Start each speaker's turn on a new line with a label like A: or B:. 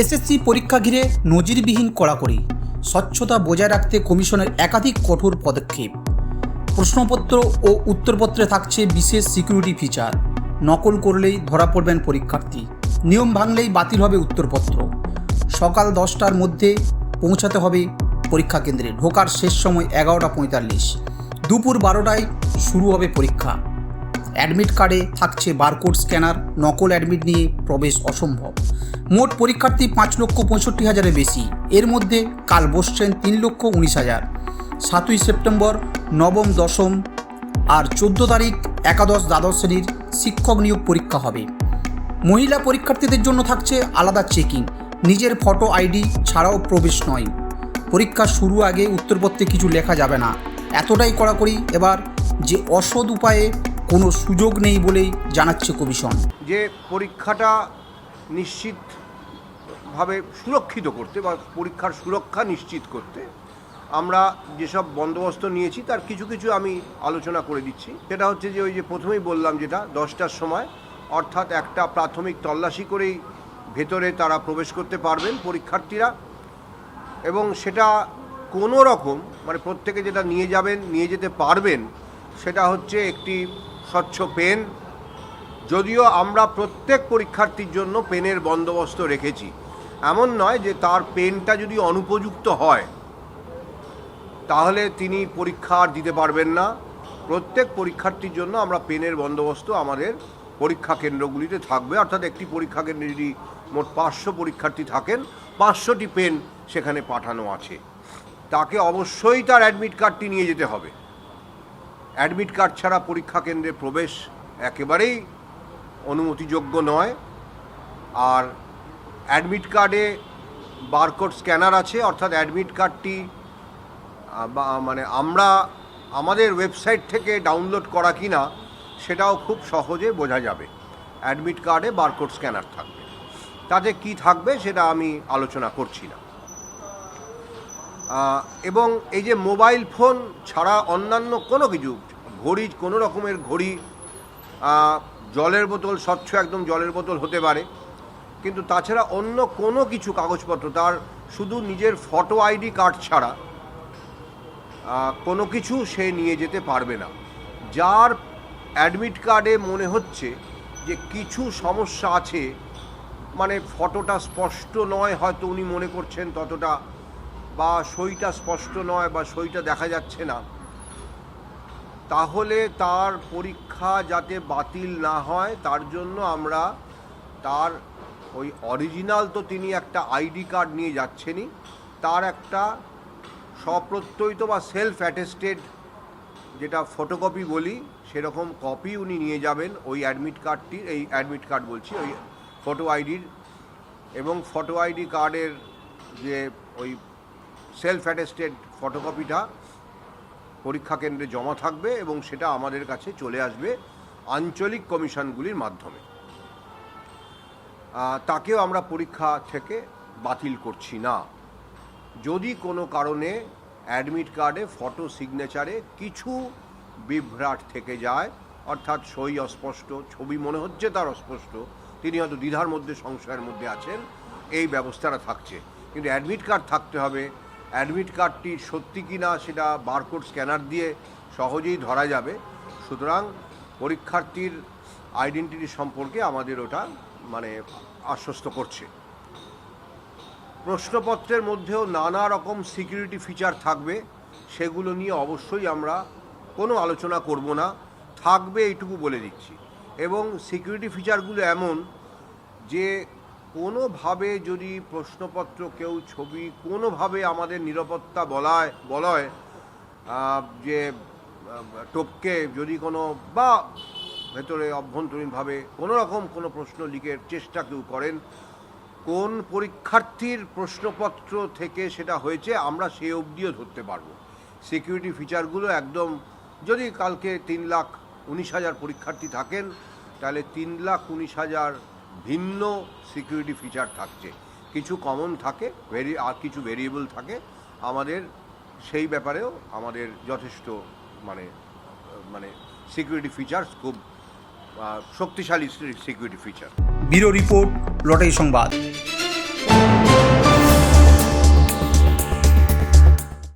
A: SSC পরীক্ষা ঘিরে নজিরবিহীন কড়াকড়ি। স্বচ্ছতা বজায় রাখতে কমিশনের একাধিক কঠোর পদক্ষেপ। প্রশ্নপত্র ও উত্তরপত্রে থাকছে বিশেষ সিকিউরিটি ফিচার নকল করলেই ধরা পড়বেন পরীক্ষার্থী। নিয়ম ভাঙলেই বাতিল হবে উত্তরপত্র। সকাল দশটার মধ্যে পৌঁছাতে হবে পরীক্ষা কেন্দ্রে। ঢোকার শেষ সময় এগারোটা পঁয়তাল্লিশ। দুপুর বারোটায় শুরু হবে পরীক্ষা। অ্যাডমিট কার্ডে থাকছে বারকোড স্ক্যানার। নকল অ্যাডমিট নিয়ে প্রবেশ অসম্ভব। মোট পরীক্ষার্থী পাঁচ লক্ষ পঁয়ষট্টি হাজারের বেশি। এর মধ্যে কাল বসছেন তিন লক্ষ উনিশ হাজার। সাতই সেপ্টেম্বর, নবম, দশম আর চোদ্দ তারিখ একাদশ, দ্বাদশ শ্রেণির শিক্ষক নিয়োগ পরীক্ষা হবে। মহিলা পরীক্ষার্থীদের জন্য থাকছে আলাদা চেকিং। নিজের ফটো আইডি ছাড়াও প্রবেশ নয়। পরীক্ষা শুরু আগে উত্তরপত্রে কিছু লেখা যাবে না। এতটাই কড়াকড়ি এবার যে অসৎ উপায়ে কোনো সুযোগ নেই বলেই জানাচ্ছে কমিশন।
B: যে পরীক্ষাটা নিশ্চিতভাবে সুরক্ষিত করতে বা পরীক্ষার সুরক্ষা নিশ্চিত করতে আমরা যেসব বন্দোবস্ত নিয়েছি, তার কিছু কিছু আমি আলোচনা করে দিচ্ছি। সেটা হচ্ছে যে ওই যে প্রথমেই বললাম যেটা, দশটার সময়, অর্থাৎ একটা প্রাথমিক তল্লাশি করেই ভেতরে তারা প্রবেশ করতে পারবেন পরীক্ষার্থীরা। এবং সেটা কোনো রকম মানে প্রত্যেকে যেটা নিয়ে যাবেন, নিয়ে যেতে পারবেন, সেটা হচ্ছে একটি স্বচ্ছ পেন যদিও আমরা প্রত্যেক পরীক্ষার্থীর জন্য পেনের বন্দোবস্ত রেখেছি। এমন নয় যে তার পেনটা যদি অনুপযুক্ত হয়, তাহলে তিনি পরীক্ষা আর দিতে পারবেন না। প্রত্যেক পরীক্ষার্থীর জন্য আমরা পেনের বন্দোবস্ত আমাদের পরীক্ষা কেন্দ্রগুলিতে থাকবে। অর্থাৎ একটি পরীক্ষা কেন্দ্রে যদি মোট পাঁচশো পরীক্ষার্থী থাকেন, পাঁচশোটি পেন সেখানে পাঠানো আছে। তাকে অবশ্যই তার অ্যাডমিট কার্ডটি নিয়ে যেতে হবে। অ্যাডমিট কার্ড ছাড়া পরীক্ষা কেন্দ্রে প্রবেশ একেবারেই অনুমতিযোগ্য নয়। আর অ্যাডমিট কার্ডে বারকোড স্ক্যানার আছে, অর্থাৎ অ্যাডমিট কার্ডটি মানে আমরা, আমাদের ওয়েবসাইট থেকে ডাউনলোড করা কিনা, সেটাও খুব সহজে বোঝা যাবে। অ্যাডমিট কার্ডে বারকোড স্ক্যানার থাকবে। তাতে কি থাকবে সেটা আমি আলোচনা করছি না। এবং এই যে মোবাইল ফোন ছাড়া অন্যান্য কোনো কিছু ঘড়ি কোনো রকমের ঘড়ি জলের বোতল, স্বচ্ছ একদম জলের বোতল হতে পারে। কিন্তু তাছাড়া অন্য কোনো কিছু কাগজপত্র, তার শুধু নিজের ফটো আইডি কার্ড ছাড়া কোনো কিছু সে নিয়ে যেতে পারবে না। যার অ্যাডমিট কার্ডে মনে হচ্ছে যে কিছু সমস্যা আছে মানে ফটোটা স্পষ্ট নয়, হয়তো উনি মনে করছেন ততটা, বা সইটা স্পষ্ট নয়, বা সইটা দেখা যাচ্ছে না, তাহলে তার পরীক্ষা যাতে বাতিল না হয়, তার জন্য আমরা তার ওই অরিজিনাল তো তিনি একটা আইডি কার্ড নিয়ে যাচ্ছেনই। তার একটা স্বপ্রত্যয়িত বা সেলফ অ্যাটেস্টেড যেটা ফটোকপি বলি, সেরকম কপি উনি নিয়ে যাবেন ওই অ্যাডমিট কার্ডটি এই অ্যাডমিট কার্ড বলছি, ওই ফটো আইডির এবং ফটো আইডি কার্ডের যে ওই সেলফ অ্যাটেস্টেড ফটোকপিটা পরীক্ষা কেন্দ্রে জমা থাকবে এবং সেটা আমাদের কাছে চলে আসবে আঞ্চলিক কমিশনগুলির মাধ্যমে। তাকেও আমরা পরীক্ষা থেকে বাতিল করছি না। যদি কোনো কারণে অ্যাডমিট কার্ডে ফটো সিগনেচারে কিছু বিভ্রাট থেকে যায়, অর্থাৎ সই অস্পষ্ট, ছবি মনে হচ্ছে তার অস্পষ্ট, তিনি হয়তো দ্বিধার মধ্যে, সংশয়ের মধ্যে আছেন, এই ব্যবস্থাটা থাকছে। কিন্তু অ্যাডমিট কার্ড থাকতে হবে অ্যাডমিট কার্ডটি সত্যি কি না সেটা বারকোড স্ক্যানার দিয়ে সহজেই ধরা যাবে। সুতরাং পরীক্ষার্থীর আইডেন্টিটি সম্পর্কে আমাদের ওটা মানে আশ্বস্ত করছে। প্রশ্নপত্রের মধ্যেও নানা রকম সিকিউরিটি ফিচার থাকবে, সেগুলো নিয়ে অবশ্যই আমরা কোনো আলোচনা করব না। থাকবে এইটুকু বলে দিচ্ছি। এবং সিকিউরিটি ফিচারগুলো এমন যে কোনোভাবে যদি প্রশ্নপত্র কেউ ছবি কোনোভাবে আমাদের নিরাপত্তা বলায়, বলয় যে টপকে যদি কোনো বা ভেতরে অভ্যন্তরীণভাবে কোনো রকম কোনো প্রশ্ন লিখের চেষ্টা কেউ করেন, কোন পরীক্ষার্থীর প্রশ্নপত্র থেকে সেটা হয়েছে আমরা সে অবধিও ধরতে পারব। সিকিউরিটি ফিচারগুলো একদম যদি কালকে তিন লাখ উনিশ হাজার পরীক্ষার্থী থাকেন, তাহলে তিন লাখ উনিশ হাজার ভিন্ন সিকিউরিটি ফিচার থাকছে। কিছু কমন থাকে ভেরি আর কিছু ভেরিয়েবল থাকে। আমাদের সেই ব্যাপারেও আমাদের যথেষ্ট মানে মানে সিকিউরিটি ফিচার্স খুব শক্তিশালী security feature
A: bureau report, lottery সংবাদ।